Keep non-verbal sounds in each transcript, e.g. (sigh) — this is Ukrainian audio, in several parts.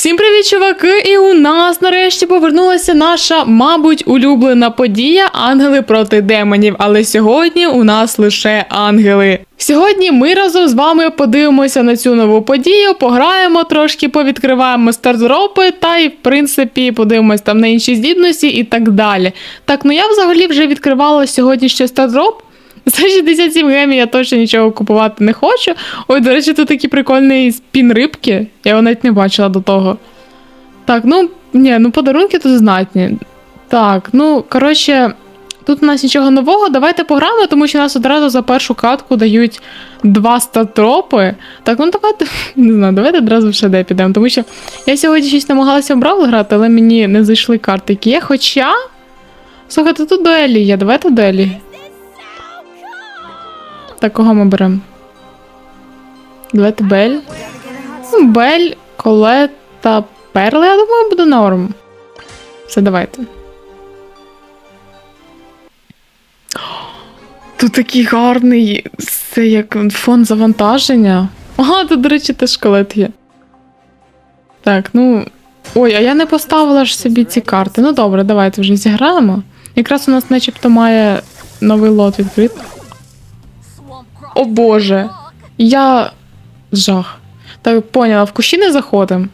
Всім привіт, чуваки! І у нас нарешті повернулася наша, мабуть, улюблена подія Ангели проти демонів. Але сьогодні у нас лише ангели. Сьогодні ми разом з вами подивимося на цю нову подію, пограємо трошки, повідкриваємо стартропи та і, в принципі, подивимось там на інші здібності і так далі. Так, ну я взагалі вже відкривала сьогодні ще стартроп. За 67 гемів я точно нічого купувати не хочу. Ой, до речі, тут такий прикольний спін рибки. Я його навіть не бачила до того. Так, ну, ні, ну подарунки тут знатні. Так, ну, коротше, тут у нас нічого нового. Давайте пограємо, тому що нас одразу за першу катку дають два статропи. Так, ну давайте, (laughs) не знаю, давайте одразу в ШД підемо, тому що я сьогодні щось намагалася в Бравл грати, але мені не зайшли карти, які є. Хоча. Слухайте, тут дуелі є, давайте дуелі. Так, кого ми беремо? Давайте Бель. Ну, Бель, Колет та Перли, я думаю, буде норм. Все, давайте. Тут такий гарний. Це як фон завантаження. Ага, тут, до речі, теж колет є. Так, ну. Ой, а я не поставила ж собі ці карти. Ну добре, давайте вже зіграємо. Якраз у нас начебто має новий лот відкрит. О боже. Я. Жах. Так, поняла, в кущі не заходимо.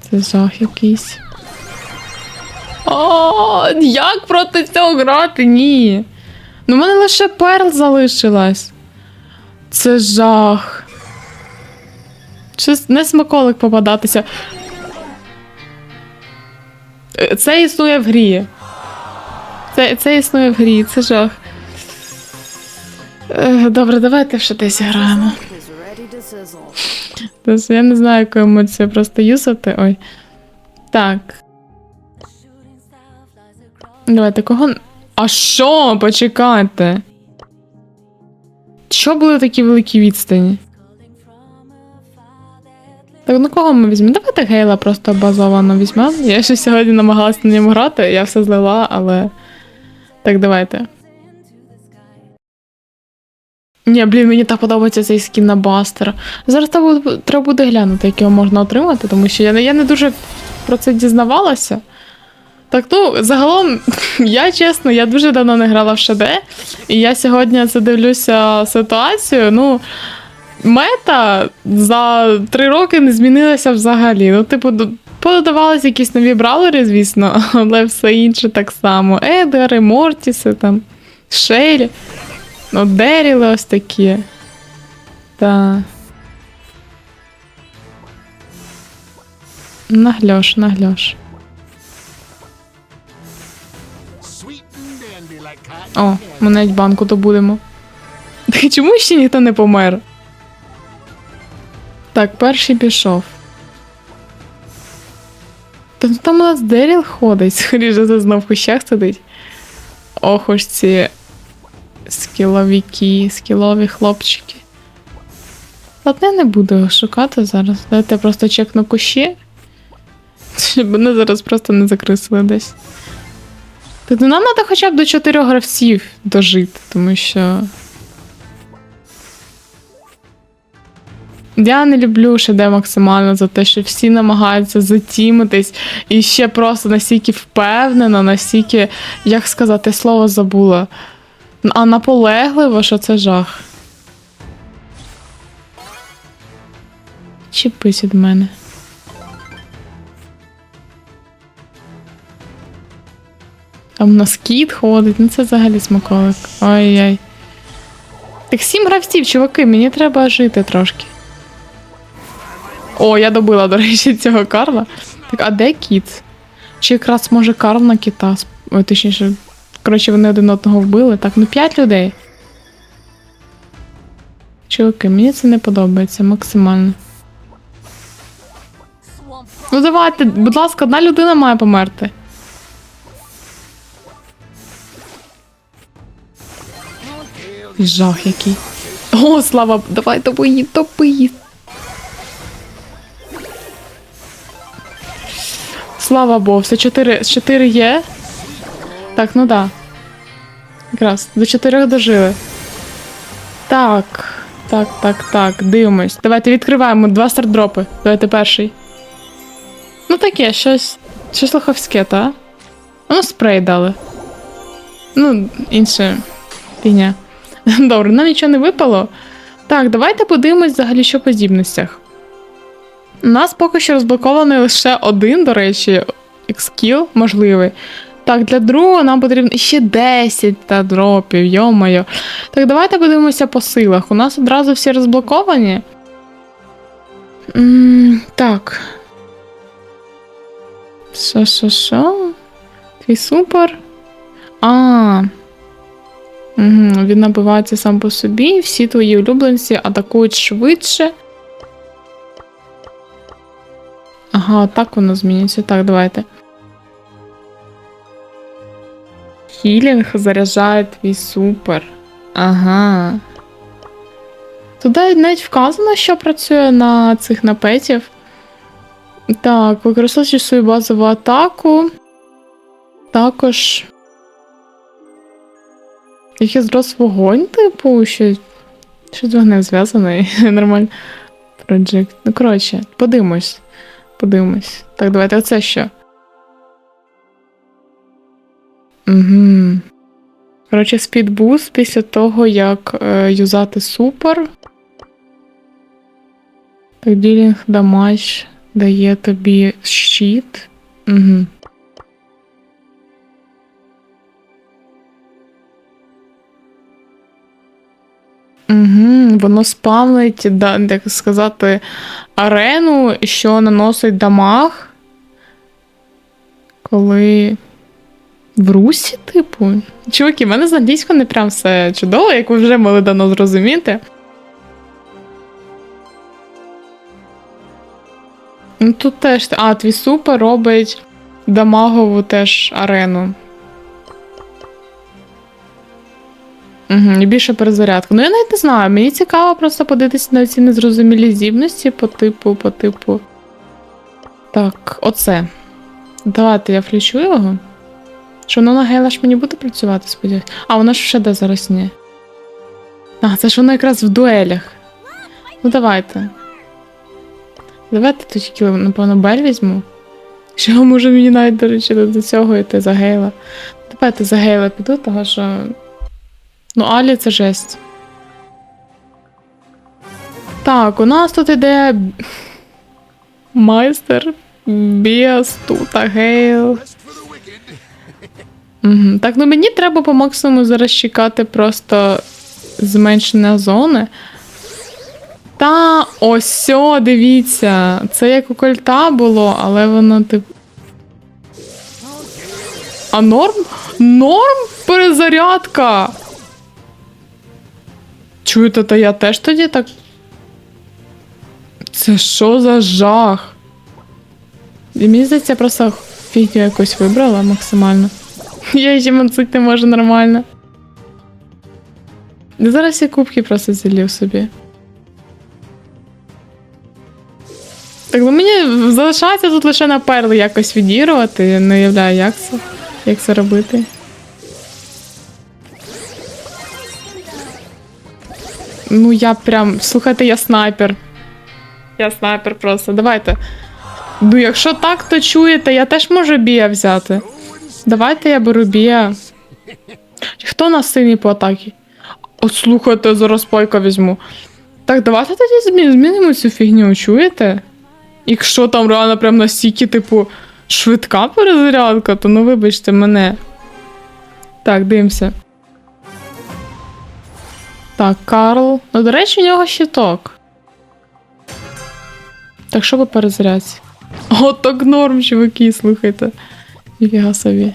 Це жах якийсь. О, як проти цього грати? Ні. Ну, в мене лише перл залишилась. Це жах. Щось не смаколик попадатися. Е, Це існує в грі. Це, це існує в грі, це жах. Е, Добре, давайте ще десь граємо. я не знаю, яку емоцію просто юзати. Ой. Так. Давайте кого. А що? Почекайте. Що були такі великі відстані? Так, ну кого ми візьмемо? Давайте Гейла просто базовано візьмемо. Я ще сьогодні намагалася на ньому грати, я все злила, але. Так, давайте. Ні, блін, мені так подобається цей скін на Бастера. Зараз треба буде- глянути, як його можна отримати, тому що я, не- я не дуже про це дізнавалася. Так, ну, загалом, (laughs) я чесно, я дуже давно не грала в ШД, і я сьогодні це дивлюся ситуацію. Ну, мета за три роки не змінилася взагалі. Ну, типу, пододавалися якісь нові браулери, звісно, (laughs) але все інше так само. Едгари, Мортіси, там, Шелі. Ну, Деріли ось такі. Та. Нагльош, нагльош. О, ми навіть банку добудемо. Так чому ще ніхто не помер? Так, перший пішов. Та ну там у нас Деріл ходить, (laughs) скоріше за знов в кущах сидить. Ох уж ці скіловіки, скілові хлопчики. Ладно, я не буду його шукати зараз. Давайте я просто чекну кущі. Щоб мене зараз просто не закрисили десь. Ну нам треба хоча б до чотирьох гравців дожити, тому що. Я не люблю ШД максимально за те, що всі намагаються затімитись і ще просто настільки впевнено, настільки, як сказати, слово забула. А наполегливо, що це жах. Чіпись від мене. Там у нас кіт ходить, ну це взагалі смаколик. Ой-ой. Так сім гравців, чуваки, мені треба жити трошки. О, я добила, до речі, цього Карла. Так, а де кіт? Чи якраз може Карл на кіта? Ой, точніше, коротше, вони один одного вбили. Так, ну п'ять людей. Чуваки, мені це не подобається максимально. Ну давайте, будь ласка, одна людина має померти. Жах який. О, слава, давай топи її, топи її. Слава Богу, все 4, 4 є. Так, ну да. Якраз, до 4 дожили. Так. Так, так, так, дивимось. Давайте відкриваємо два стардропи. Давайте перший. Ну таке, щось. Щось лоховське, та? Ну, спрей дали. Ну, інше фігня. (laughs) Добре, нам нічого не випало. Так, давайте подивимось взагалі, що по здібностях. У нас поки що розблокований лише один, до речі, екскіл можливий. Так, для другого нам потрібно ще 10 та дропів, йомайо. Так, давайте подивимося по силах. У нас одразу всі розблоковані. м так. Що, що, що? Твій супер. А. Угу, він набивається сам по собі, всі твої улюбленці атакують швидше. Ага, так воно змінюється. Так, давайте. Хілінг заряджає твій супер. Ага. Тут навіть вказано, що працює на цих напетів. Так, використовуючи свою базову атаку. Також. Який зрос вогонь, типу, що. Що з вогнем зв'язаний. (laughs) Нормально. Project. Ну, коротше, подивимось. Подивимось. Так, давайте оце що. Угу. Коротше, спідбуст після того, як е, юзати супер. Так, ділінг дамаж дає тобі щит. Угу. Угу, воно спавнить, да, як сказати, арену, що наносить дамаг. Коли. В русі, типу. Чуваки, в мене з англійською не прям все чудово, як ви вже могли давно зрозуміти. Ну тут теж. А, твій супер робить дамагову теж арену. Угу, і більше перезарядка. Ну, я навіть не знаю. Мені цікаво просто подивитися на ці незрозумілі здібності по типу, по типу. Так, оце. Давайте я включу його. Що воно на гейла ж мені буде працювати, сподіваюся. А, воно ж ще де зараз ні. А, це ж воно якраз в дуелях. Ну, давайте. Давайте тут напевно, бель візьму. Що може мені навіть, до до цього йти за гейла. Давайте за гейла піду, тому що. Ну, Алі це жесть. Так, у нас тут іде майстер, Біас, тута, Гейл. Угу. Так, ну мені треба по максимуму зараз чекати просто зменшення зони. Та ось, дивіться. Це як у кольта було, але воно типу. А норм? Норм перезарядка. Чуєте, то я теж тоді так. Це що за жах? І мені здається, я просто фігню якусь вибрала максимально. (laughs) Я ще мансити не можу нормально. Зараз я кубки просто зілів собі. Так, ну мені залишається тут лише на перли якось відірвати. Я не уявляю, як це, як це робити. Ну, я прям. Слухайте, я снайпер. Я снайпер просто. Давайте. Ну, якщо так, то чуєте, я теж можу бія взяти. Давайте я беру бія. Хто нас сильний по атакі? От слухайте, зараз пайка візьму. Так, давайте тоді змі- змінимо цю фігню, чуєте? Якщо там реально прям настільки, типу, швидка перезарядка, то ну вибачте мене. Так, дивимося. Так, Карл. Ну, до речі, у нього щиток. Так, що по перезарядці? О, так норм, чуваки, слухайте. Ніфіга собі.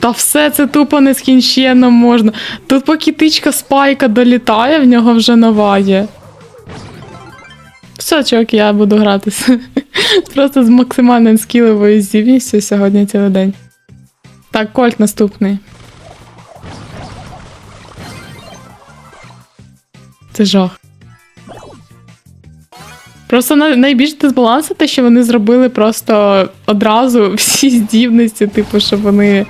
Та все це тупо нескінченно можна. Тут поки тичка спайка долітає, в нього вже нова є. Все, чуваки, я буду гратися. (laughs) Просто з максимальною скіловою здібністю сьогодні цілий день. Так, кольт наступний. Це жах. Просто найбільш дисбаланс те, що вони зробили просто одразу (laughs) всі здібності, типу, щоб вони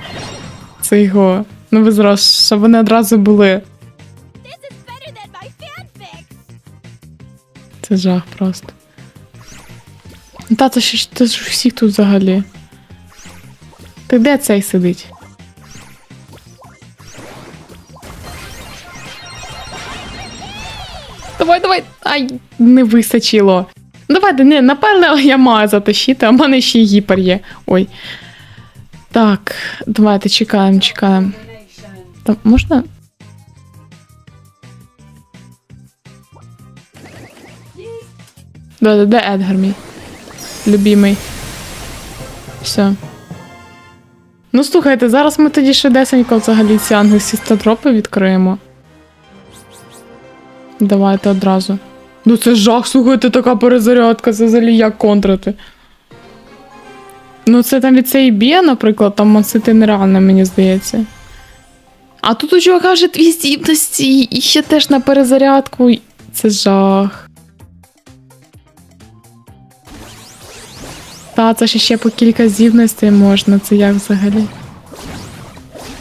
це його. Ну ви зрос, щоб вони одразу були. Це жах просто. Ну, Та, це ж це ж всіх тут взагалі. Ти де цей сидить? Давай, давай. Ай, не вистачило. Давайте, не, напевне, (laughs) я маю затащити, а в мене ще й гіпер є. Ой. Так, давайте чекаємо, чекаємо. Там можна? Де, де, Едгар мій? Любімий. Все. Ну, слухайте, зараз ми тоді ще десенько взагалі ці ангельські статропи відкриємо. Давайте одразу. Ну це жах, слухайте, така перезарядка, це взагалі як контрити. Ну, це там від цієї бія, наприклад, там мансити нереально, мені здається. А тут у чувака вже дві здібності, і ще теж на перезарядку. Це жах. Та, це ж ще по кілька здібностей можна, це як взагалі.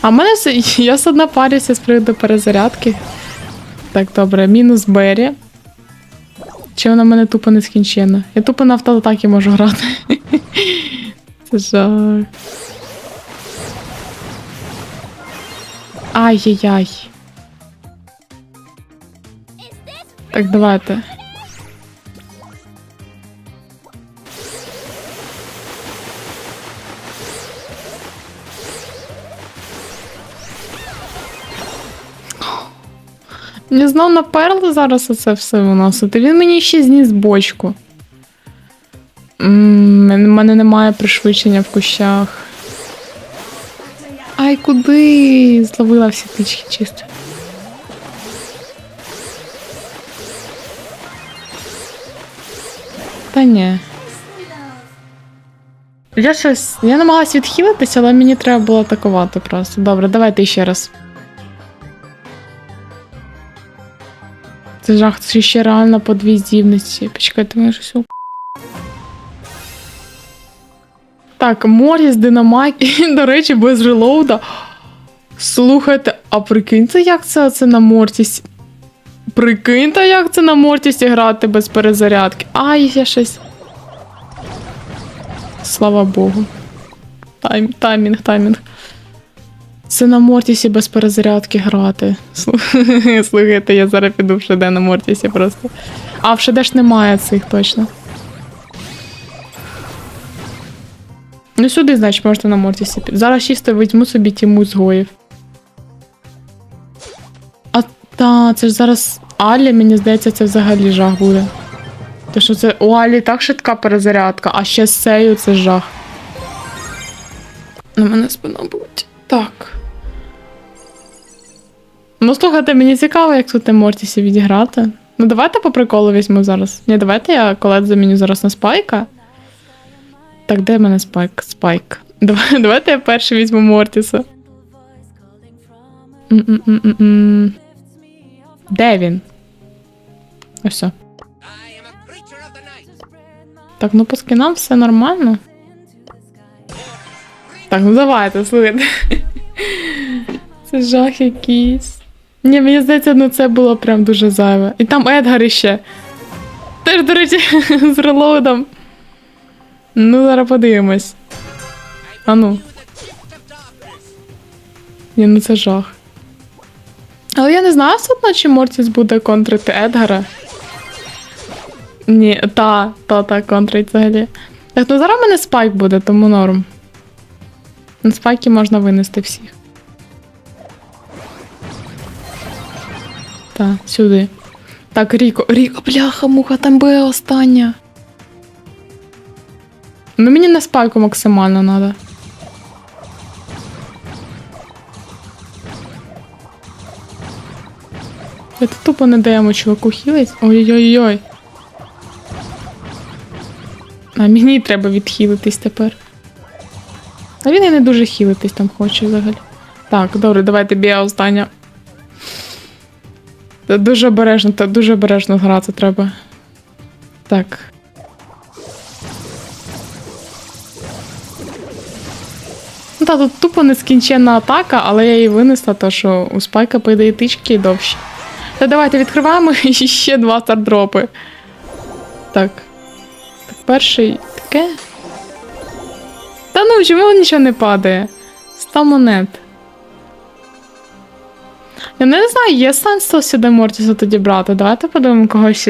А в мене все, (laughs) я одно парюся з приводу перезарядки. Так, добре, мінус Бері. Чи вона в мене тупо нескінчена? Я тупо на автоатаки можу грати. (laughs) Це жах. Ай-яй-яй. Так, давайте. Мені знов на перли зараз оце все виносити. Він мені ще зніс бочку. У мене немає пришвидшення в кущах. Ай, куди? Зловила всі птички чисто. Та ні. Я щось. Я намагалась відхилитися, але мені треба було атакувати просто. Добре, давайте ще раз. Це жах, це ще реально по дві здібності. Почекайте, мене щось. у- Так, Моріс, Динамайк, (laughs) і, до речі, без релоуда. Слухайте, а прикиньте, як це, це на Мортісі. Прикиньте, як це на Мортісі грати без перезарядки. Ай, я щось. Слава Богу. Тайм, таймінг, таймінг. Це на Мортісі без перезарядки грати. (laughs) Слухайте, я зараз піду в ШД на Мортісі просто. А в ШД ж немає цих точно. Ну сюди, значить, можна на Мортісі. Зараз чисто візьму собі тіму згоїв. А та, це ж зараз Алі, мені здається, це взагалі жах буде. Те, що це у Алі так швидка перезарядка, а ще з цею це жах. На мене спина болить. Так. Ну, слухайте, мені цікаво, як тут Мортісі відіграти. Ну, давайте по приколу візьму зараз. Ні, давайте я колет заміню зараз на спайка. Так, де в мене спайк? Спайк. (laughs) Давай, давайте я перший візьму Мортіса. М-м-м-м-м. Де він? Ось. все. Так, ну по скинам все нормально. Так, ну давайте, слухайте. (laughs) Це жах якийсь. Ні, мені здається, ну це було прям дуже зайве. І там Едгар іще. Теж, до речі, (laughs) з релоудом. Ну, зараз подивимось. А ну. Ні, ну це жах. Але я не знаю все одно, чи Мортіс буде контрити Едгара. Ні, та, та, та, контрить взагалі. Так, ну зараз в мене спайк буде, тому норм. На спайки можна винести всіх. Так, сюди. Так, Ріко. Ріко, бляха, муха, там буде остання. Ну мені на спайку максимально треба. Это тупо не даємо чуваку хілить. Ой-ой-ой. А мені треба відхилитись тепер. А він і не дуже хілитись там хоче взагалі. Так, добре, давайте бія остання. Дуже обережно, та дуже обережно грати треба. Так. Ну та тут тупо нескінченна атака, але я її винесла, то що у спайка по ідеї тички довші. Та давайте відкриваємо (laughs) і ще два стардропи. Так. Так, перший таке. Та ну, чому нічого не падає? 100 монет. Я не знаю, є сенс сюди Мортіса тоді брати. Давайте подивимо когось.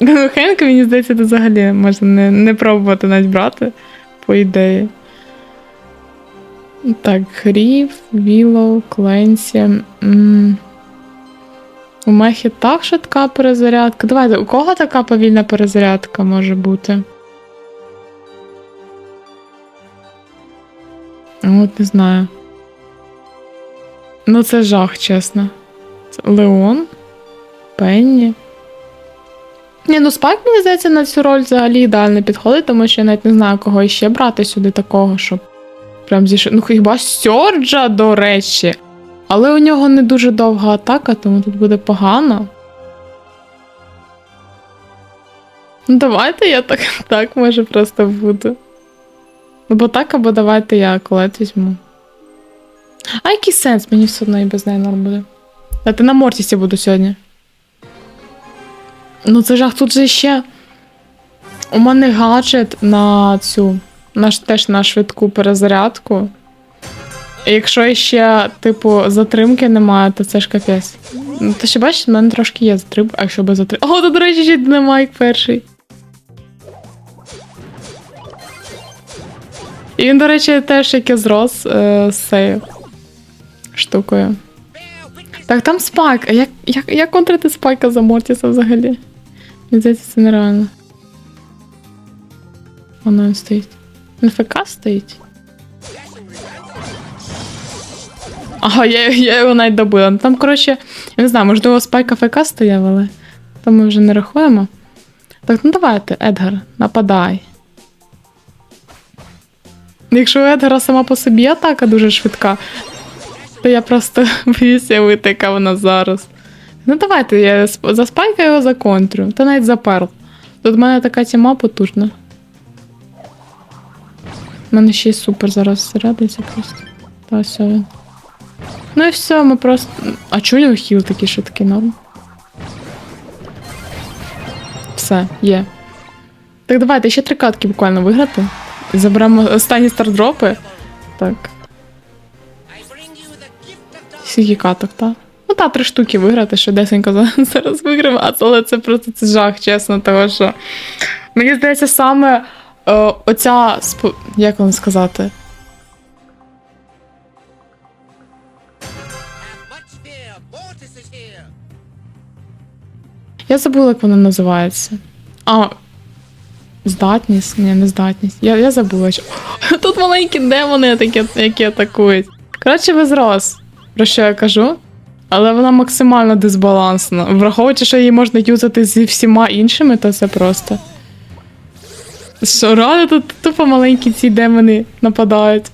Ну, Хенка, мені здається, це взагалі можна не, не пробувати навіть брати, по ідеї. Так, Грів, Вілоу, Кленсі. У Мехі так швидка перезарядка. Давайте, у кого така повільна перезарядка може бути? От не знаю. Ну, це жах, чесно. Леон, Пенні. Ні, ну Спайк, мені здається, на цю роль взагалі ідеально підходить, тому що я навіть не знаю, кого іще брати сюди такого, щоб прям зійшов. Ну, хіба Сьорджа, до речі. Але у нього не дуже довга атака, тому тут буде погано. Ну, давайте я так, (laughs) так може просто буду. Ну, бо так, або давайте я колет візьму. А який сенс? Мені все одно і без неї норм буде. Та ти на Мортісі буду сьогодні. Ну, це жах, тут же ще. У мене гаджет на цю. На, теж на швидку перезарядку. І Якщо ще, типу, затримки немає, то це ж капець. Ну, Ти ще бачиш, в мене трошки є затримка, а якщо без затримки. О, тут, до речі, ще динамайк перший. І він, до речі, теж як і зрос е, з цією штукою. Так, там спайк. А як, як, як контрити спайка за Мортіса взагалі? Мені здається, це нереально. Воно він стоїть. Він ФК стоїть. Ага, я, я його навіть добила. Ну, Там, коротше, я не знаю, можливо, спайка ФК стояв, але то ми вже не рахуємо. Так, ну давайте, Едгар, нападай. Якщо у Едгара сама по собі атака дуже швидка, то я просто (laughs) боюся вийти, яка вона зараз. Ну давайте, я за спайка його законтрю, та навіть за перл. Тут в мене така тіма потужна. У мене ще й супер зараз всередиться просто. Та все. Ну і все, ми просто. А чого його хіл такий швидкий норм? Все, є. Так давайте ще три катки буквально виграти. Заберемо останні стардропи. Так. Скільки каток, так? Ну та три штуки виграти, що десенько (laughs) зараз виграємо, але це просто це жах, чесно, того що. Мені здається, саме е, оця як вам сказати? Я забула, як вона називається. А. Здатність? Ні, не здатність. Я, я забула. Що... (laughs) Тут маленькі демони, такі, які атакують. Коротше, безрос, про що я кажу. Але вона максимально дисбалансна. Враховуючи, що її можна юзати зі всіма іншими, то це просто. Що реально тут тупо маленькі ці демони нападають.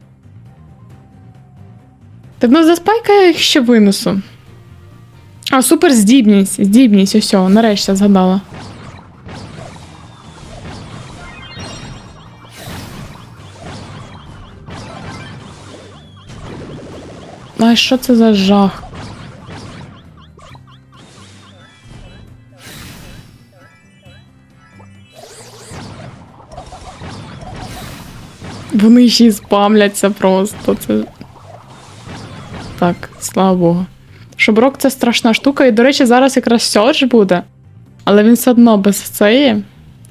Так ну за спайка я їх ще винесу. А, супер здібність. Здібність, ось, нарешті згадала. Ай, що це за жах? Вони ще й спамляться просто. Це... Так, слава Богу. Шоброк це страшна штука, і, до речі, зараз якраз Сьорж буде. Але він все одно без цієї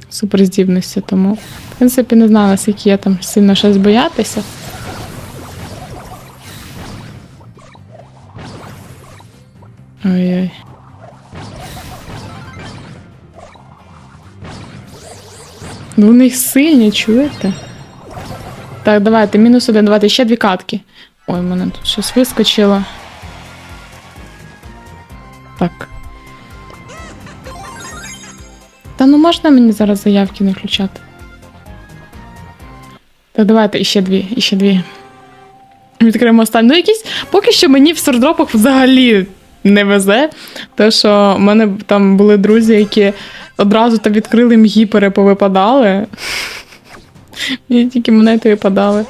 суперздібності, тому, в принципі, не знаю, наскільки я там сильно щось боятися. Ой-ой. Ну, вони їх сильні, чуєте? Так, давайте, мінус один, давайте ще дві катки. Ой, в мене тут щось вискочило. Так. Та ну можна мені зараз заявки не включати? Так, давайте іще дві, іще дві. Відкриємо останню. Ну, якісь. Поки що мені в сордропах взагалі не везе. Те, що в мене там були друзі, які одразу там відкрили мгі переповипадали. (laughs) Мені тільки монети випадали.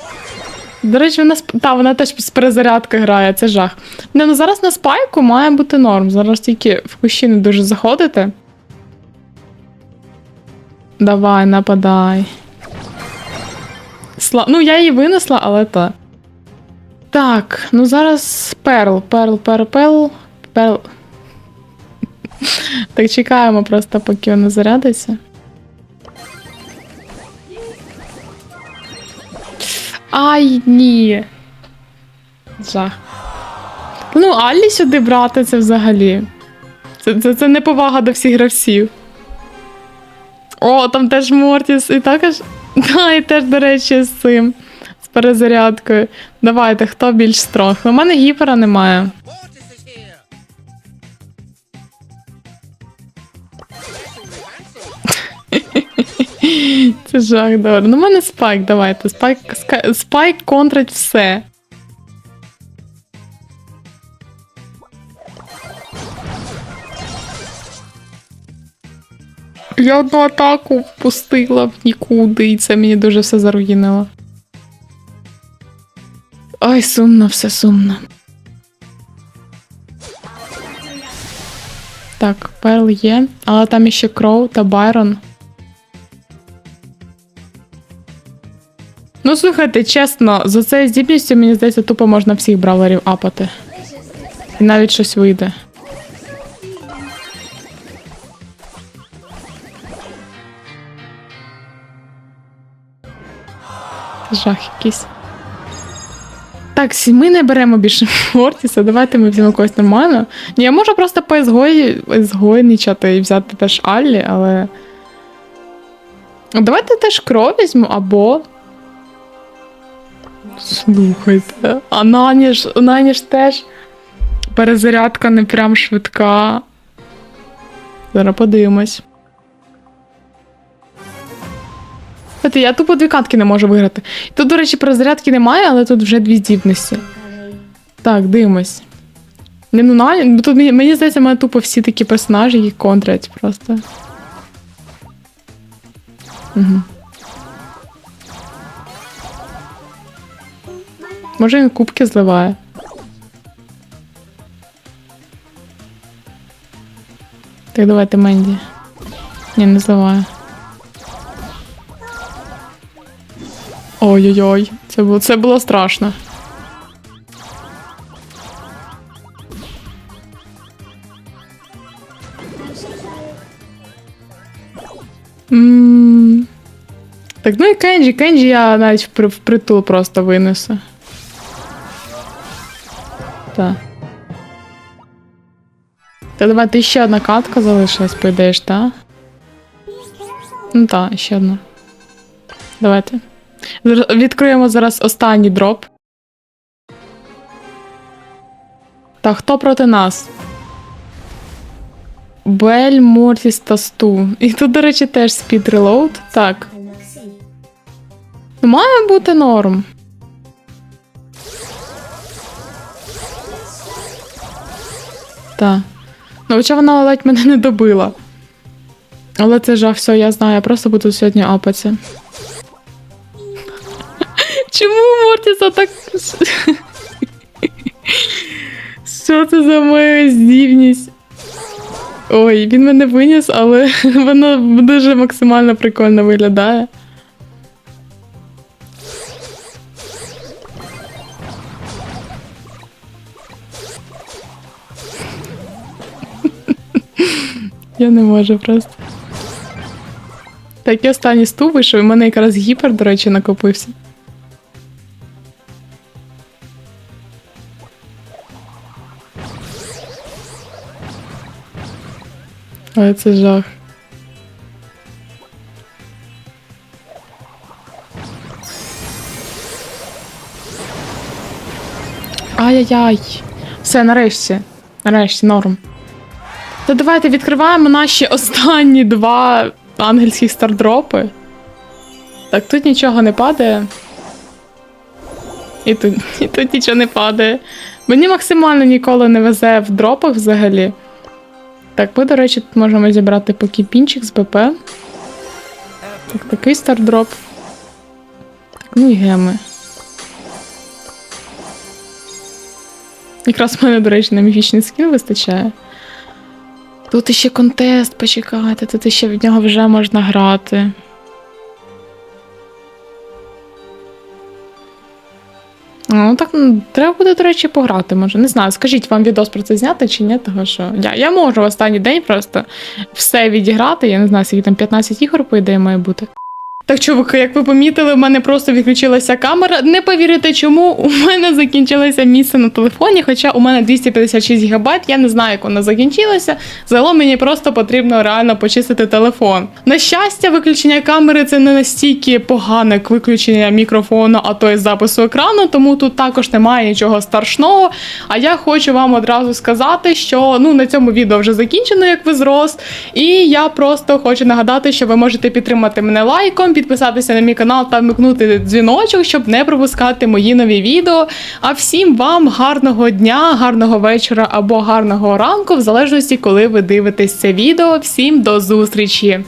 До речі, вона та, вона теж з перезарядки грає, це жах. Не, ну зараз на спайку має бути норм. Зараз тільки в кущі не дуже заходити. Давай, нападай. Сла... Ну, я її винесла, але та. Так, ну зараз перл, перл, перл, перл, перл. Так чекаємо просто, поки вона зарядиться. Ай, ні. Жах. Ну, Аллі сюди брати це взагалі. Це, це, це неповага до всіх гравців. О, там теж Мортіс, і також. (laughs) Да, і теж, до речі, з цим. З перезарядкою. Давайте, хто більш стронг? У мене гіпера немає. Це жах, добре. Ну, у мене спайк, давайте. Спайк, спайк контрить все. Я одну атаку впустила в нікуди, і це мені дуже все заруїнило. Ой, сумно, все сумно. Так, перл є, але там іще Кроу та Байрон. Слухайте, чесно, за цією здібністю, мені здається, тупо можна всіх бравлерів апати. І навіть щось вийде. Жах якийсь. Так, ми не беремо більше Мортіса, давайте ми візьмемо когось нормально. Ні, я можу просто по ізгої, ізгойничати і взяти теж Аллі, але. Давайте теж кров візьму або. Слухайте. А Нані ж, Нані ж теж перезарядка не прям швидка. Зараз подивимось. Слухайте, я тупо дві катки не можу виграти. Тут, до речі, перезарядки немає, але тут вже дві здібності. Так, дивимось. Не, ну, Нані, ну, тут мені, здається, мене тупо всі такі персонажі, які контрять просто. Угу. Може він кубки зливає. Так, давайте Менді. Ні, не зливає. Ой-ой-ой, це було, це було страшно. М. Так, ну і Кенджі, Кенджі я навіть впри- впритул просто винесу. Так. Та давайте ще одна катка залишилась, по ідеї ж, та? Ну так, ще одна. Давайте. Відкриємо зараз останній дроп. Так, хто проти нас? Бель, Мортіс та Сту. І тут, до речі, теж спід релоуд. Так. Ну, Має бути норм. Так. Ну, хоча вона ледь мене не добила. Але це жах, все, я знаю, я просто буду сьогодні апатися. (laughs) Чому Мортіса так. (laughs) Що це за моя здібність? Ой, він мене виніс, але (laughs) воно дуже максимально прикольно виглядає. Я не можу просто. Так, і останній ступ вийшов, і в мене якраз гіпер, до речі, накопився. Але це жах. Ай-яй-яй. Все, нарешті. Нарешті, норм. То давайте відкриваємо наші останні два ангельських стардропи. Так, тут нічого не падає. І тут, і тут нічого не падає. Мені максимально ніколи не везе в дропах взагалі. Так, ми, до речі, тут можемо зібрати покіпінчик з БП. Так, такий стардроп. Так, ну і геми. Якраз в мене, до речі, на міфічний скін вистачає. Тут іще контест, почекати, тут ще в нього вже можна грати. Ну, так треба буде, до речі, пограти, може. Не знаю, скажіть, вам відос про це зняти чи ні, того що я, я можу в останній день просто все відіграти. Я не знаю, скільки там 15 ігор, по ідеї, має бути. Так, чуваки, як ви помітили, в мене просто відключилася камера. Не повірите, чому у мене закінчилося місце на телефоні, хоча у мене 256 ГБ, я не знаю, як воно закінчилося. Загалом мені просто потрібно реально почистити телефон. На щастя, виключення камери це не настільки погане, як виключення мікрофону, а то й запису екрану, тому тут також немає нічого страшного. А я хочу вам одразу сказати, що ну на цьому відео вже закінчено, як ви зрос. І я просто хочу нагадати, що ви можете підтримати мене лайком, підписатися на мій канал та вмикнути дзвіночок, щоб не пропускати мої нові відео. А всім вам гарного дня, гарного вечора або гарного ранку, в залежності, коли ви дивитесь це відео. Всім до зустрічі!